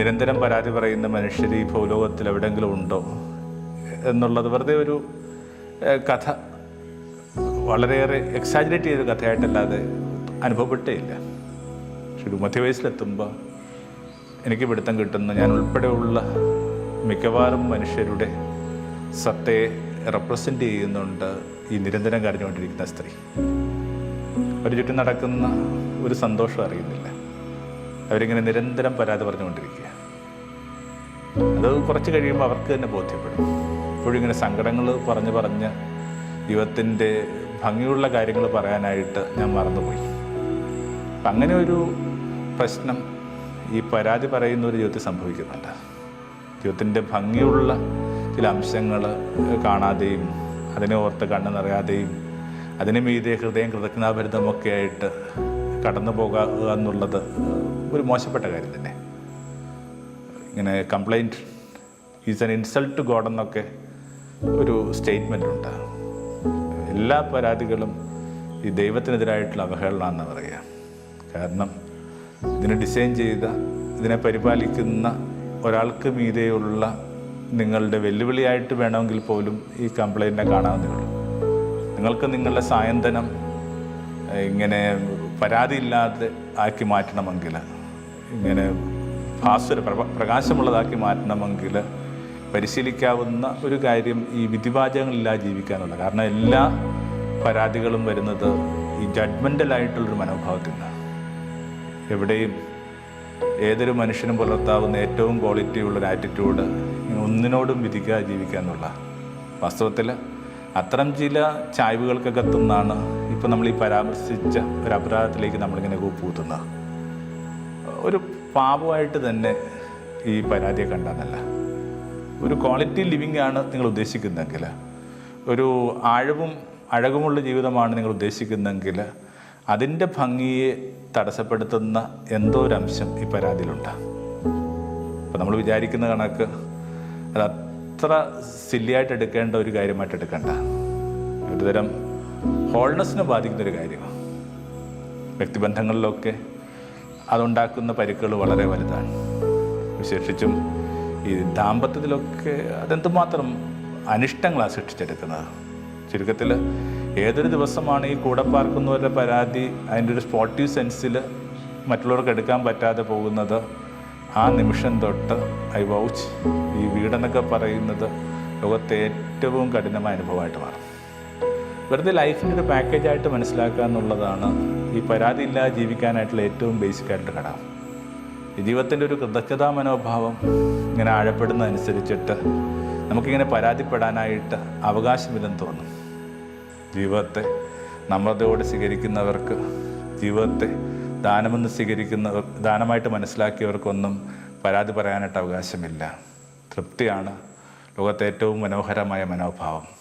നിരന്തരം പരാതി പറയുന്ന മനുഷ്യർ ഈ ഭൂലോകത്തിൽ എവിടെയെങ്കിലും ഉണ്ടോ? എന്നുള്ളത് വെറുതെ ഒരു കഥ. വളരെയേറെ എക്സാജറേറ്റ് ചെയ്ത കഥയായിട്ടല്ലാതെ അനുഭവപ്പെട്ടേ ഇല്ല. പക്ഷെ ഒരു മധ്യവയസ്സിലെത്തുമ്പോൾ എനിക്ക് പിടുത്തം കിട്ടുന്ന ഞാൻ ഉൾപ്പെടെയുള്ള മിക്കവാറും മനുഷ്യരുടെ സത്തയെ റെപ്രസെന്റ് ചെയ്യുന്നുണ്ട് ഈ നിരന്തരം കരഞ്ഞുകൊണ്ടിരിക്കുന്ന സ്ത്രീ. ഒരു ചുറ്റും നടക്കുന്ന ഒരു സന്തോഷം അറിയുന്നില്ല. അവരിങ്ങനെ നിരന്തരം പരാതി പറഞ്ഞുകൊണ്ടിരിക്കുക. അത് കുറച്ച് കഴിയുമ്പോൾ അവർക്ക് തന്നെ ബോധ്യപ്പെടും. ഇപ്പോഴും ഇങ്ങനെ സങ്കടങ്ങൾ പറഞ്ഞ് പറഞ്ഞ് ജീവിതത്തിന്റെ ഭംഗിയുള്ള കാര്യങ്ങൾ പറയാനായിട്ട് ഞാൻ മറന്നുപോയി. അപ്പം അങ്ങനെ ഒരു പ്രശ്നം ഈ പരാതി പറയുന്ന ഒരു ജീവിതത്തിൽ സംഭവിക്കുന്നുണ്ട്. ജീവിതത്തിന്റെ ഭംഗിയുള്ള ചില അംശങ്ങൾ കാണാതെയും അതിനെ ഓർത്ത് കണ്ണു നിറയാതെയും അതിനു മീതെ ഹൃദയം കൃതജ്ഞാഭരിതമൊക്കെ ആയിട്ട് കടന്നു പോകുക എന്നുള്ളത് ഒരു മോശപ്പെട്ട കാര്യം തന്നെ. ഇങ്ങനെ complaint is an insult to God എന്നൊക്കെ ഒരു സ്റ്റേറ്റ്മെന്റ് ഉണ്ട്. എല്ലാ പരാതികളും ഈ ദൈവത്തിനെതിരായിട്ടുള്ള അവഹേളനാണെന്ന് പറയുക. കാരണം ഇതിനെ ഡിസൈൻ ചെയ്ത ഇതിനെ പരിപാലിക്കുന്ന ഒരാൾക്ക് മീതെയുള്ള നിങ്ങളുടെ വെല്ലുവിളിയായിട്ട് വേണമെങ്കിൽ പോലും ഈ കംപ്ലൈന്റിനെ കാണാവുന്നേ ഉള്ളൂ. നിങ്ങൾക്ക് നിങ്ങളുടെ സായന്തനം ഇങ്ങനെ പരാതിയില്ലാതെ ആക്കി മാറ്റണമെങ്കിൽ ഇങ്ങനെ ഭാസ്വര പ്ര പ്രകാശമുള്ളതാക്കി മാറ്റണമെങ്കിൽ പരിശീലിക്കാവുന്ന ഒരു കാര്യം ഈ വിധിവാചകങ്ങളില്ലാതെ ജീവിക്കാനുള്ള. കാരണം എല്ലാ പരാതികളും വരുന്നത് ഈ ജഡ്മെന്റലായിട്ടുള്ളൊരു മനോഭാവത്തിൽ നിന്നാണ് എവിടെയും ഏതൊരു മനുഷ്യനും പുലർത്താവുന്ന ഏറ്റവും ക്വാളിറ്റി ഉള്ളൊരു ആറ്റിറ്റ്യൂഡ് ഒന്നിനോടും വിധിക്കാതെ ജീവിക്കുക എന്നുള്ള വാസ്തവത്തിൽ അത്തരം ചില ചായ്വുകൾക്കൊക്കെ എത്തുന്നതാണ് ഇപ്പം നമ്മൾ ഈ പരാമർശിച്ച ഒരു അപരാധത്തിലേക്ക് നമ്മളിങ്ങനെ കൂപ്പൂത്തുന്ന ഒരു പാപമായിട്ട് തന്നെ ഈ പരാതിയെ കണ്ടെന്നല്ല ഒരു ക്വാളിറ്റി ലിവിങ് ആണ് നിങ്ങൾ ഉദ്ദേശിക്കുന്നതെങ്കിൽ ഒരു ആഴവും അഴകുമുള്ള ജീവിതമാണ് നിങ്ങൾ ഉദ്ദേശിക്കുന്നതെങ്കിൽ അതിന്റെ ഭംഗിയെ തടസ്സപ്പെടുത്തുന്ന എന്തോ ഒരു അംശം ഈ പരാതിയിലുണ്ട്. അപ്പോൾ നമ്മൾ വിചാരിക്കുന്ന കണക്ക് അത് അത്ര സില്ലിയായിട്ട് എടുക്കേണ്ട ഒരു കാര്യമായിട്ട് എടുക്കേണ്ട. ഒരുതരം ഹോൾനെസ്സിനെ ബാധിക്കുന്ന ഒരു കാര്യമാണ്. വ്യക്തിബന്ധങ്ങളിലൊക്കെ അതുണ്ടാക്കുന്ന പരിക്കുകൾ വളരെ വലുതാണ്. വിശേഷിച്ചും ഈ ദാമ്പത്യത്തിലൊക്കെ അതെന്തുമാത്രം അനിഷ്ടങ്ങളാണ് സൃഷ്ടിച്ചെടുക്കുന്നത്. ചുരുക്കത്തിൽ ഏതൊരു ദിവസമാണ് ഈ കൂടെ പാർക്കുന്നവരുടെ പരാതി അതിന്റെ ഒരു സ്പോർട്ടീവ് സെൻസിൽ മറ്റുള്ളവർക്ക് എടുക്കാൻ പറ്റാതെ പോകുന്നത് ആ നിമിഷം തൊട്ട് ഐ വൗച്ച് ഈ വീടെന്നൊക്കെ പറയുന്നത് ലോകത്തെ ഏറ്റവും കഠിനമായ അനുഭവമായിട്ട് മാറും. വെറുതെ ലൈഫിന്റെ ഒരു പാക്കേജായിട്ട് മനസ്സിലാക്കുക എന്നുള്ളതാണ് ഈ പരാതിയില്ലാതെ ജീവിക്കാനായിട്ടുള്ള ഏറ്റവും ബേസിക് ആയിട്ടുള്ള ഘടകം ജീവിതത്തിന്റെ ഒരു കൃതജ്ഞതാ മനോഭാവം ഇങ്ങനെ ആഴപ്പെടുന്നതനുസരിച്ചിട്ട് നമുക്കിങ്ങനെ പരാതിപ്പെടാനായിട്ട് അവകാശമില്ലെന്ന് തോന്നും. ജീവിതത്തെ നമ്മളതോടെ സ്വീകരിക്കുന്നവർക്ക് ജീവിതത്തെ ദാനമെന്ന് സ്വീകരിക്കുന്നവർ ദാനമായിട്ട് മനസ്സിലാക്കിയവർക്കൊന്നും പരാതി പറയാനായിട്ട് അവകാശമില്ല. തൃപ്തിയാണ് ലോകത്തെ ഏറ്റവും മനോഹരമായ മനോഭാവം.